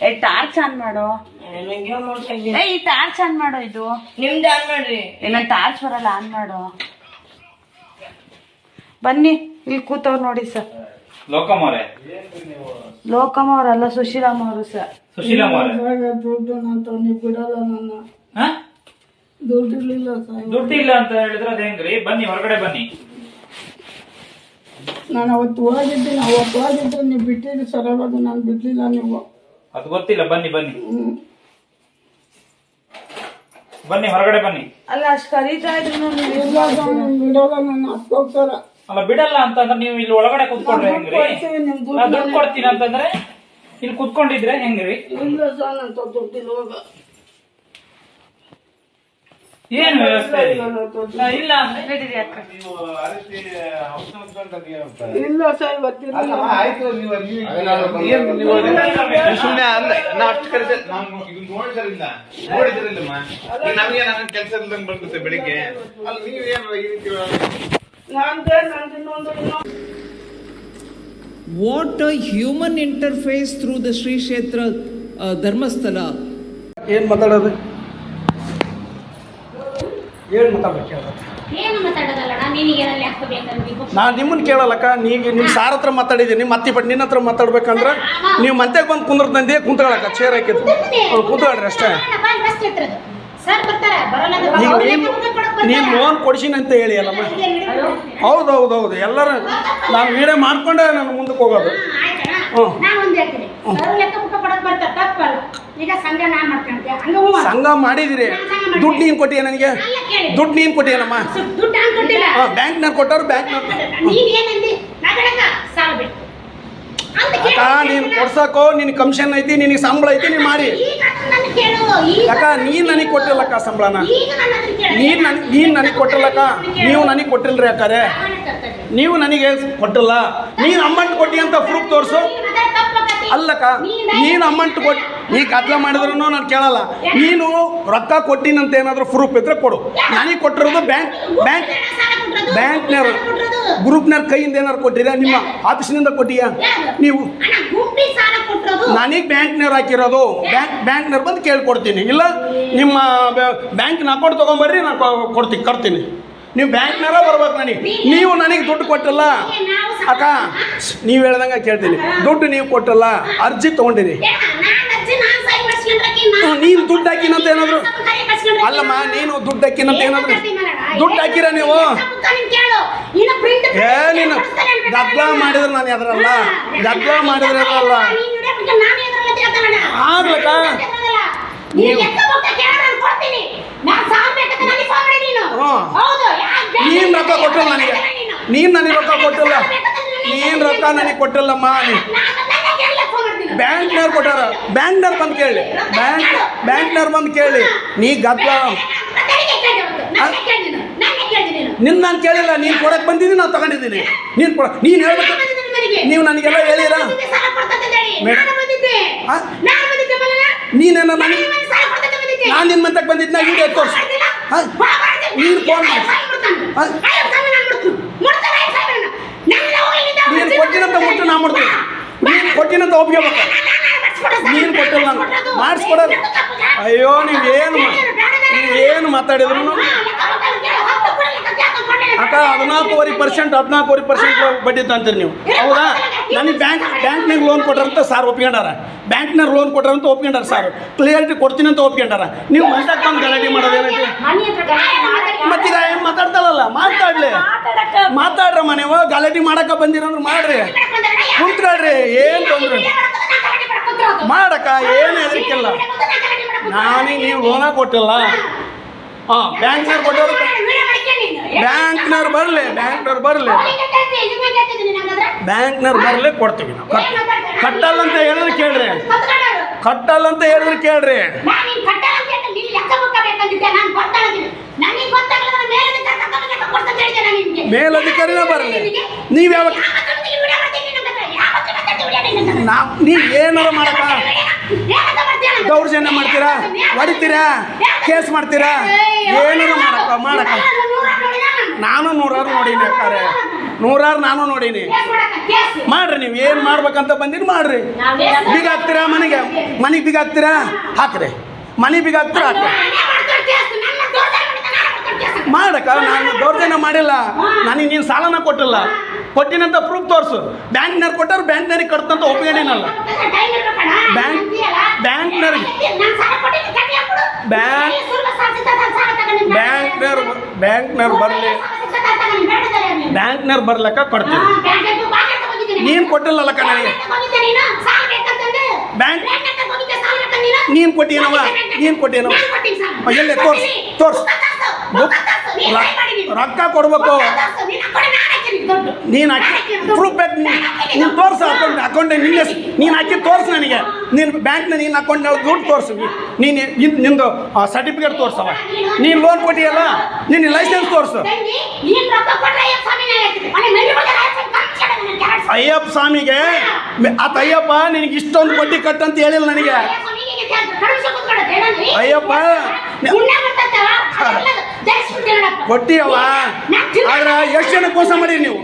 ಏ torch on ಮಾಡು. ಏ ಈ ಟಾರ್ಚ್ ಆನ್ ಮಾಡು ಇದು. ನಿಮ್ದು ಆನ್ ಮಾಡ್ರಿ. ಏನ ಟಾರ್ಚ್ ಬರಲ್ಲ ಆನ್ ಮಾಡು. ಬನ್ನಿ ಇಲ್ಲಿ ಕೂತವ್ರು ನೋಡಿ ಸರ್ ಲೋಕಮೋರೆ ಲೋಕಮ್ಮ ಅವರಲ್ಲ ಸುಶೀಲಮ್ಮ ಅವರು ಸರ್ ಸುಶೀಲಮ್ಮ ಅವರೇ ದುಡ್ಡು ನೀವು ಬಿಡಲ್ಲ ನನ್ನ ಹಾ? ದುಡ್ಡು ಇರ್ಲಿಲ್ಲ ಸರ್ ದುಡ್ಡು ಇಲ್ಲ ಅಂತ ಹೇಳಿದ್ರೆ ಅದ್ ಬನ್ನಿ ಹೊರಗಡೆ ಬನ್ನಿ. ನಾನು ಅವತ್ತು ಹೋಗಿದ್ದೀನಿ ಅವತ್ತು ಹೋಗಿದ್ದೆ ನೀವು ಬಿಟ್ಟಿದ್ದು ಅವಾಗ ನಾನು ಬಿಡ್ಲಿಲ್ಲ ನೀವು. ಅದು ಗೊತ್ತಿಲ್ಲ ಬನ್ನಿ ಬನ್ನಿ. ಹ್ಮ್. ಬನ್ನಿ ಹೊರಗಡೆ ಬನ್ನಿ. ಅಲ್ಲ ಅಷ್ಟು ಕರೀತಾ ಇದ್ರು ಇಲ್ಲ ಸರ್ ಬಿಡಲ್ಲ ನನ್ನ ಅಲ್ಲ ಬಿಡಲ್ಲ ಅಂತಂದ್ರೆ ನೀವು ಇಲ್ಲಿ ಒಳಗಡೆ ಕುತ್ಕೊಂಡ್ರೆ ಹೆಂಗ್ರಿ? ಕೊಡ್ತೀವಿ ನಿಮ್ ನಾ ದುಡ್ಡು ಕೊಡ್ತೀನಿ ಅಂತಂದ್ರೆ ಇಲ್ಲಿ ಕುತ್ಕೊಂಡಿದ್ರೆ ಹೆಂಗ್ರಿ? ಇಲ್ಲ ಸರ್ ನನ್ನ ದುಡ್ಡಿಲ್ಲ ಹೋಗ. ಏನ್ ವ್ಯವಸ್ಥೆ ಇಲ್ಲ ಇಲ್ಲ ಸರ್ ಇವತ್ತಿಲ್ಲ. ಸುಮ್ಮನೆ ಅಲ್ಲ ನಾ ಅಷ್ಟು ಕರೆದ ನಾನು ಇದು ನೋಡಿದ್ರಿಲ್ಲ ನೋಡಿದ್ರಿಲ್ಲಮ್ಮ ನಮಗೆ ನನ್ನ ಕೆಲಸ ಇಲ್ದಂಗೆ ಬೆಳಿಗ್ಗೆ. ಅಲ್ಲಿ ನೀವೇನು ಈ ರೀತಿ human interface through the Sri Kshetra uh, Dharmasthala. ಏನು ಮಾತಾಡೋದು? ಏನು ಮಾತಾಡ್ಬೇಕು ಏನು ಮಾತಾಡೋದಲ್ಲಣ್ಣ ನಾನು ನಿಮ್ಮನ್ನ ಕೇಳಲ್ಲಕ್ಕ ನೀಗ ನಿಮ್ಮ ಸಾರ್ ಹತ್ರ ಮಾತಾಡಿದ್ದೀನಿ ಮತ್ತೆ ಬಟ್ ನಿನ್ನ ಹತ್ರ ಮಾತಾಡ್ಬೇಕಂದ್ರೆ ನೀವು ಮತ್ತೆ ಬಂದು ಕುಂದ್ರದಂದೆ ಕುಂತ್ಕೊಳಕ್ಕ ಚೇರ್ ಹಾಕಿದ್ರು ಅವ್ರು ಕುಂತ್ಕೊಳ್ರಿ ಅಷ್ಟೇ. ಸರ್ ಬರ್ತಾರೆ ಬರಲ್ಲ ಅಂದ್ರೆ ಈಗ ನೀನು ಲೋನ್ ಕೊಡಿಸಿನಂತ ಅಂತ ಹೇಳಿ ಅಲ್ಲಮ್ಮ? ಹೌದು ಹೌದು ಹೌದು. ಎಲ್ಲರೂ ನಾನು ವೀಡಿಯೋ ಮಾಡ್ಕೊಂಡೆ ನಾನು ಮುಂದಕ್ಕೆ ಹೋಗೋದು. ಹ್ಞೂ ನಾನು ಒಂದ್ ಹೇಳ್ತೀನಿ ಸರ್ ಲೆಕ್ಕ ಪುಕ್ಕ ಕೊಡಕ್ ಬರ್ತಾರೆ ತಪ್ಪಲ್ಲ. ಈಗ ಸಂಘ ನಾ ಮಾಡ್ಕೊಂಡೆ ಹಂಗ ಹೂ ಮಾಡು. ಸಂಘ ಮಾಡಿದಿರಿ. ದುಡ್ಡು ನೀನು ಕೊಟ್ಟಿಯ ನನಗೆ? ಅಲ್ಲ ಕೇಳಿ ದುಡ್ಡು ನೀನು ಕೊಟ್ಟಿಯನಮ್ಮ? ಬ್ಯಾಂಕ್ ದುಡ್ಡು ನಾನು ಕೊಟ್ಟಿಲ್ಲ. ಬ್ಯಾಂಕ್ನಾಗ ಕೊಟ್ಟವ್ರು ಬ್ಯಾಂಕ್ನಾಗ ನೀನ್ ಏನಂದಿ? ನಗಡಕ ಸಾಲ ಬೇಕು. ಅಂತ ಅಕ್ಕ ಕೇಳು. ನೀನು ಕೊಡ್ಸಕ್ಕೋ ನಿನ್ ಕಮಿಷನ್ ಐತಿ ನಿನಗೆ ಸಂಬಳ ಐತಿ ನೀನು ಮಾಡಿ. ಈಗ ನನ್ನ ಕೇಳು. ಈಗ ಅಕ್ಕ ನೀನು ನನಗೆ ಕೊಟ್ಟಿಲ್ಲಕ್ಕ ಸಂಬಳನ. ಈಗ ನನ್ನ ಹತ್ರ ಕೇಳು. ನೀನು ನನ್ ನೀನು ನನಗೆ ಕೊಟ್ಟಿಲ್ಲಕ್ಕ ನೀವು ನನಗೆ ಕೊಟ್ಟಿಲ್ರಿ ಅಕ್ಕಾರೆ. ನೀವು ನನಗೆ ಕೊಟ್ಟಿಲ್ಲ. ನೀನು ಅಮೌಂಟ್ ಕೊಟ್ಟಿ ಅಂತ ಪ್ರೂಫ್ ತೋರಿಸು. ಅಲ್ಲಕ್ಕ ನೀನು ಅಮೌಂಟ್ ಕೊಟ್ಟು ನೀ ಕತ್ಲ ಮಾಡಿದ್ರು ನಾನು ಕೇಳಲ್ಲ. ನೀನು ರೊಕ್ಕ ಕೊಟ್ಟಿನಂತ ಏನಾದರೂ ಪ್ರೂಫ್ ಇದ್ರೆ ಕೊಡು. ನನಗೆ ಕೊಟ್ಟಿರೋದು ಬ್ಯಾಂಕ್ ಬ್ಯಾಂಕ್ ಬ್ಯಾಂಕ್ನವ್ರು ಗ್ರೂಪ್ನವ್ರ ಕೈಯಿಂದ ಏನಾರು ಕೊಟ್ಟಿದ್ಯಾ? ನಿಮ್ಮ ಆಫೀಸಿನಿಂದ ಕೊಟ್ಟಿಯಾ? ನೀವು ನನಗೆ ಬ್ಯಾಂಕ್ನವ್ರು ಹಾಕಿರೋದು. ಬ್ಯಾಂಕ್ ಬ್ಯಾಂಕ್ನವ್ರು ಬಂದು ಕೇಳ್ಕೊಡ್ತೀನಿ. ಇಲ್ಲ, ನಿಮ್ಮ ಬ್ಯಾಂಕ್ನ ಅಕೌಂಟ್ ತೊಗೊಂಬರ್ರಿ ನಾನು ಕೊಡ್ತೀನಿ ಕೊಡ್ತೀನಿ ನೀವು ಬ್ಯಾಂಕ್ನಾರ ಬರ್ಬೇಕು ನನಗೆ ನೀವು ನನಗೆ ದುಡ್ಡು ಕೊಟ್ಟಲ್ಲ. ಅಕ್ಕ, ನೀವು ಹೇಳ್ದಂಗೆ ಕೇಳ್ತೀನಿ. ದುಡ್ಡು ನೀವು ಕೊಟ್ಟಲ್ಲ, ಅರ್ಜಿ ತೊಗೊಂಡಿರಿ. ನಾನ್ ದುಡ್ಡು ಹಾಕಿನಂತ ಏನಾದ್ರು? ಅಲ್ಲಮ್ಮ, ನೀನು ದುಡ್ಡು ಹಾಕಿನಂತ ಏನ್ ಏನಾದ್ರು? ದುಡ್ಡು ಹಾಕಿರ ನೀವು? ಏ, ನೀನು ಗದ್ದಲ. ಮಾಡಿದ್ರೆ ನಾನು ಎದರಲ್ಲ. ಗದ್ದಲ ಮಾಡಿದ್ರೆ ಎದರಲ್ಲ. ಆಗ್ಲಕ್ಕ? ನೀವು- ಲೆಕ್ಕ ಪಕ್ಕ ಕೇಳು, ನಾನು ಕೊಡ್ತೀನಿ. ನಾನ್ ಸಾಲ ಬೇಕಂತ ನನಗೆ ಫೋನ್ ಮಾಡಿ ನೀನು. ಹ್ಮ್. ಹೌದು, ಯಾಕ್ ಬೇಕು? ನೀನ್ ರೊಕ್ಕ ಕೊಟ್ಟಿಲ್ಲ ನನಗೆ. ನೀನು. ನೀನ್. ನನಗೆ ರೊಕ್ಕ ಕೊಟ್ಟಿಲ್ಲ. ನೀನು ರೊಕ್ಕ ನನಗೆ ಕೊಟ್ಟಿಲ್ಲಮ್ಮ ನೀ. ಬ್ಯಾಂಕ್ನವ್ರು ಕೊಟ್ಟಾರ. ಬ್ಯಾಂಕ್ನವ್ರು ಬಂದು ಕೇಳಿ. ಬ್ಯಾಂಕ್ ಬ್ಯಾಂಕ್ನವ್ರು ಬಂದು ಕೇಳಿ. ನೀ. ನನಗೆ ನಿನ್ನ ನಾನು. ಕೇಳಿಲ್ಲ. ನೀನು ಕೊಡಕ್ಕೆ ಬಂದಿದ್ದೀನಿ ನಾನು ತಗೊಂಡಿದ್ದೀನಿ. ನೀನು ಕೊಡ ನೀನು ಹೇಳ್ಬೇಕು. ಬಂದಿದ್ದೆ ನೀವು ನನಗೆಲ್ಲ ಹೇಳಿರ? ಬಂದಿದ್ದೆ, ಬಂದಿದ್ದೆ. ಬಂದಿದ್ದೆ. ನೀನೇನ ನಾನು ನನಗೆ ಬಂದಿದ್ದೆ. ನಾನು ನಿನ್ನ ಮಂತಕ್ಕೆ ಬಂದಿದ್ನ ವಿಡಿಯೋ ತೋರಿಸು? ಹಾ? ನೀನು ಫೋನ್ ಮಾಡಿ. ಹಾ? ಐವತ್ತು ಸಾವಿರ ನಾನು ಮುಡ್ತೀನಿ. ಮುಡ್ತಾನೆ ಐವತ್ತು ಸಾವಿರ ನಾನು. ನನ್ನ ಹೋಗ್ಲಿದ್ದ ಅವ್ನು ನೀನು ಕೊಟ್ಟಿನಂತ ಮುಟ್ಟು ನಾ ಮಾಡ್ತೀನಿ. ನೀನು ಕೊಟ್ಟಿನಂತ ಒಪ್ಕೋಬೇಕು. ನೀನು ಕೊಟ್ಟಿಲ್ಲ ನಾನು. ಮಾಡಿಸ್ಕೊಡೋದು. ಅಯ್ಯೋ ನೀವೇನು ನೀವೇನು ಮಾತಾಡಿದ್ರು ಅಕ್ಕ, ಹದಿನಾಲ್ಕೂವರೆ ಪರ್ಸೆಂಟ್ ಹದಿನಾಲ್ಕೂವರೆ ಪರ್ಸೆಂಟ್ ಬಡ್ಡಿ ತಂತೀರಿ ನೀವು. ಹೌದಾ? ನನಗೆ ಬ್ಯಾಂಕ್ ಬ್ಯಾಂಕ್ನಾಗ ಲೋನ್ ಕೊಟ್ರಂತ ಸಾರ್ ಒಪ್ಕೊಂಡಾರ. ಬ್ಯಾಂಕ್ನಾಗ ಲೋನ್ ಕೊಟ್ಟಾರಂತ ಒಪ್ಕೊಂಡಾರ ಸಾರ್. ಕ್ಲಿಯರಿಟಿ ಕೊಡ್ತೀನಿ ಅಂತ ಒಪ್ಕೊಂಡಾರ. ನೀವು ಮಂತಕ್ಕೆ ಬಂದು ಗಲಾಟೆ ಮಾಡೋದೇನೈತಿ? ಮತ್ತೀಗ ಏನು ಮಾತಾಡ್ತಾರಲ್ಲ ಮಾತಾಡ್ಲಿ ಮಾತಾಡ್ರಮ್ಮ ನೀವು ಗಲಾಟೆ ಮಾಡಕ ಬಂದಿರಂದ್ರೆ ಮಾಡ್ರಿ. ಕುಂತ್ಕೊಳ್ರಿ ಏನು ತೊಂದ್ರೆ? ಮಾಡಕ ಏನು ಹೆದರಿಕಿಲ್ಲ ನಾನೀಗ ನೀವು ಲೋನ ಕೊಟ್ಟಿಲ್ಲ. ಹಾಂ. ಬ್ಯಾಂಕ್ನವ್ರು ಕೊಟ್ಟವ್ರು ಬ್ಯಾಂಕ್ನವ್ರು ಬರಲಿ ಬ್ಯಾಂಕ್ನವ್ರು ಬರಲಿ. ಬ್ಯಾಂಕ್ನವ್ರು ಬರಲಿ ಕೊಡ್ತೀವಿ ನಾವು. ಕಟ್ ಕಟ್ಟಲ್ಲ ಅಂತ ಹೇಳಿದ್ರೆ ಕೇಳ್ರಿ. ಕಟ್ಟಲ್ಲ ಅಂತ ಹೇಳಿದ್ರೆ ಕೇಳ್ರಿ. ಮೇಲಧಿಕಾರಿನೇ ಬರಲಿ. ನೀವು ಯಾವ ನಾವು ನೀವು ಏನಾರ ಮಾಡಪ್ಪ ದೌರ್ಜನ್ಯ ಮಾಡ್ತೀರಾ? ಹೊಡಿತೀರಾ? ಕೇಸ್ ಮಾಡ್ತೀರಾ? ಏನಾರ ಮಾಡಕ್ಕ? ಮಾಡಕ್ಕ. ನಾನು ನೂರಾರು ನೋಡೀನಿ ಅಕ್ಕಾರೆ. ನೂರಾರು ನಾನು ನೋಡೀನಿ. ಮಾಡ್ರಿ ನೀವು. ಏನು ಮಾಡ್ಬೇಕಂತ ಬಂದಿರಿ ಮಾಡ್ರಿ. ಬೀಗ ಹಾಕ್ತೀರಾ ಮನೆಗೆ? ಮನೆಗೆ ಬೀಗ ಹಾಕ್ತೀರಾ? ಹಾಕ್ರಿ. ಮನೆ ಬೀಗ ಹಾಕ್ತೀರಾ? ಹಾಕ್ರಿ ನಾನೇ ಮಾಡ್ಕೊಂಡು ಕೇಸ್ ನನ್ನ ದೌರ್ಜನ್ಯ ಮಾಡಿದ ನಾನೇ ಮಾಡ್ಕೊಂಡು ಕೇಸ್ ಮಾಡಕ್ಕ ನಾನು ದೌರ್ಜನ್ಯ ಮಾಡಿಲ್ಲ. ನನಗೆ ನೀನು ಸಾಲನ ಕೊಟ್ಟಿಲ್ಲ. ಕೊಟ್ಟಿನಂತ ಪ್ರೂಫ್ ತೋರಿಸು. ಬ್ಯಾಂಕ್ನವ್ರು ಕೊಟ್ಟರು ಬ್ಯಾಂಕ್ನವ್ರಿಗೆ ಕಟ್ತಂತ ಒಪ್ಪಿಕೊಂಡಿನಲ್ಲ ಟೈಮ್ ಬ್ಯಾಂಕ್, ಬ್ಯಾಂಕ್ನವ್ರಿಗೆ. ಬ್ಯಾಂಕ್, ಬ್ಯಾಂಕ್ನವ್ರು ಬ್ಯಾಂಕ್ನವ್ರು ಬರಲಿ. ಬ್ಯಾಂಕ್ನವ್ರು ಬರ್ಲಕ್ಕ ಕೊಡ್ತೀನಿ. ನೀನು ಕೊಟ್ಟಿಲ್ಲಲ್ಲಕ್ಕ ನನಗೆ. ಬ್ಯಾಂಕ್, ನೀನು ಕೊಟ್ಟಿನವ ನೀನು ಕೊಟ್ಟಿನವ. ಎಲ್ಲೇ ತೋರ್ಸು. ತೋರ್ಸು. ರೊಕ್ಕ ಕೊಡ್ಬೇಕು. ನೀನು ಹಾಕಿ ಪ್ರೂಫ್ ಬೇಕು ನೀನು. ತೋರಿಸು ಅಕೌಂಟ್ ಅಕೌಂಟ್ ನಿನ್ನ ನೀನು ಹಾಕಿ ತೋರಿಸು ನನಗೆ. ನೀನು ಬ್ಯಾಂಕ್ನ ನೀನು ಅಕೌಂಟ್ ದುಡ್ಡು ತೋರಿಸು. ನೀನು ನಿಂದು ಸರ್ಟಿಫಿಕೇಟ್ ತೋರಿಸವ ನೀನು ಲೋನ್ ಕೊಟ್ಟಿಯಲ್ಲ ನಿನ್ನ ಲೈಸೆನ್ಸ್ ತೋರಿಸು. ಅಯ್ಯಪ್ಪ ಸ್ವಾಮಿಗೆ ಆತ ಅಯ್ಯಪ್ಪ ನಿನಗೆ ಇಷ್ಟೊಂದು ಬಡ್ಡಿ ಕಟ್ಟಂತ ಹೇಳಿಲ್ಲ ನನಗೆ. ಅಯ್ಯಪ್ಪ ಕೊಟ್ಟಿಯವ ಆದ್ರೆ ಎಷ್ಟು ಜನ ಮೋಸ ಮಾಡಿರಿ ನೀವು?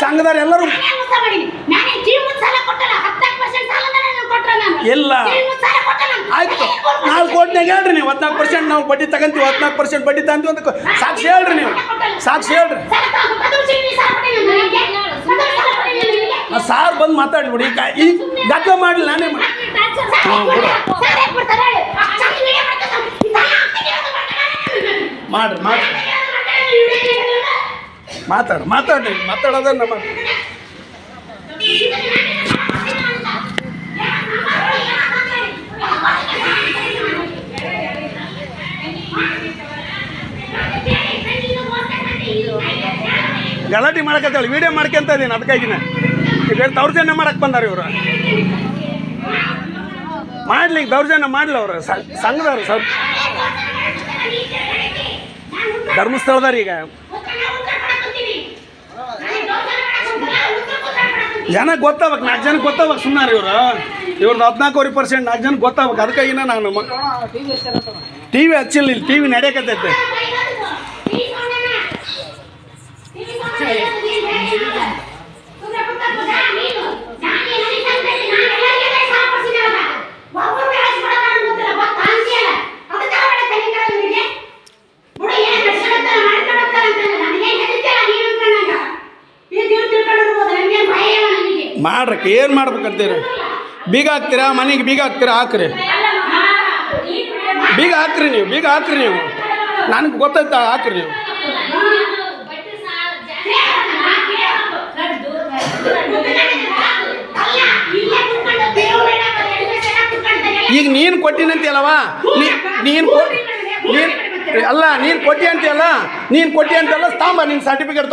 ಸಂಘದವ್ರ ಎಲ್ಲರೂ? ನಾನೇ ಮೋಸ ಮಾಡೀನಿ. ನಾನೇ ಜೀವನದ ಸಾಲ ಕೊಟ್ಟಲ್ಲ. ಹದಿನಾಲ್ಕು ಪರ್ಸೆಂಟ್ ಸಾಲನ ನಾನು ಕೊಟ್ರೆ ನಾನು. ಇಲ್ಲ. ಆಯ್ತು. ನಾಲ್ಕು ಕೋಟಿನಾಗ ಹೇಳ್ರಿ ನೀವು. ಹದಿನಾಲ್ಕು ಪರ್ಸೆಂಟ್ ನಾವು ಬಡ್ಡಿ ತಗಂತೀವಿ. ಹದಿನಾಲ್ಕು ಪರ್ಸೆಂಟ್ ಬಡ್ಡಿ ತಗಂತೀವಿ ಅಂತ ಸಾಕ್ಷಿ ಹೇಳ್ರಿ ನೀವು. ಸಾಕ್ಷಿ ಹೇಳ್ರಿ. ಸಾರ್ ಬಂದು ಮಾತಾಡ್ಬಿಡಿ. ಈಗ ಈ ದಾಖಲೆ ಮಾಡಿ ನಾನೇ ಮಾಡಿ ಮಾಡ್ರಿ ಕೊಡು. ಸಾಲ ಯಾಕ್ ಕೊಡ್ತಾರೆ ಹೇಳು? ಸಾಲ ವಿಡಿಯೋ ಮಾಡ್ಕೊಂಡು ಈ ಸಾಲ ಹಾಕ್ತೀನಿ ಅಂತ ಮಾಡ್ತಾರೆ. ಮಾಡ್ರಿ ಮಾಡ್ರಿ ಮಾತಾಡು, ಮಾತಾಡಿ ಮಾತಾಡೋದನ್ನ ನಮ್ಮ ಗಲಾಟೆ ಮಾಡಕತ್ತೇಳಿ ವಿಡಿಯೋ ಮಾಡ್ಕೊಂತ ಇದೀನಿ ಅದಕ್ಕಾಗಿನ ದೌರ್ಜನ್ಯ ಮಾಡಕ್ ಬಂದಾರ ಇವರು. ಮಾಡ್ಲಿ, ದೌರ್ಜನ್ಯ ಮಾಡ್ಲಿ ಅವರು ಸಂಘದವ್ರು ಸರ್ ಧರ್ಮಸ್ಥಳದಾರ ಈಗ. ಜನ ಗೊತ್ತಾಗ್ಬೇಕು ನಾಲ್ಕು ಜನ ಗೊತ್ತಾಗ್ಬೇಕು ಸುಮ್ಮನೆ ಇವ್ರು. ಇವ್ರದ್ದು ಹದಿನಾಲ್ಕೂವರೆ ಪರ್ಸೆಂಟ್ ನಾಲ್ಕು ಜನ ಗೊತ್ತಾಗ್ಬೇಕು. ಅದಕ್ಕಾಗಿನ ನಾನು ಟಿ ವಿ ಹಚ್ಚಿಲ್ಲ ಇಲ್ಲಿ ಟಿ ವಿ ನಡೆಯಕತ್ತೈತೆ. ಮಾಡ್ರಕ್ಕೆ ಏನು ಮಾಡ್ಬೇಕಂತೀರಿ? ಬೀಗ ಹಾಕ್ತೀರಾ? ಮನೆಗೆ ಬೀಗ ಹಾಕ್ತೀರಾ? ಹಾಕ್ರಿ. ಬೀಗ ಹಾಕ್ರಿ ನೀವು, ಬೀಗ ಹಾಕ್ರಿ ನೀವು. ನನಗೆ ಗೊತ್ತಾಯ್ತ ಹಾಕ್ರಿ ನೀವು. ಈಗ ನೀನು ಕೊಟ್ಟಿನಂತೀಯಲ್ಲವಾ? ನೀನು ನೀನು ಅಲ್ಲ, ನೀನು ಕೊಟ್ಟಿ ಅಂತೀಯಲ್ಲ ನೀನು ಕೊಟ್ಟಿ ಅಂತೆಲ್ಲ ತಾಂಬ ನಿನ್ನ ಸರ್ಟಿಫಿಕೇಟ್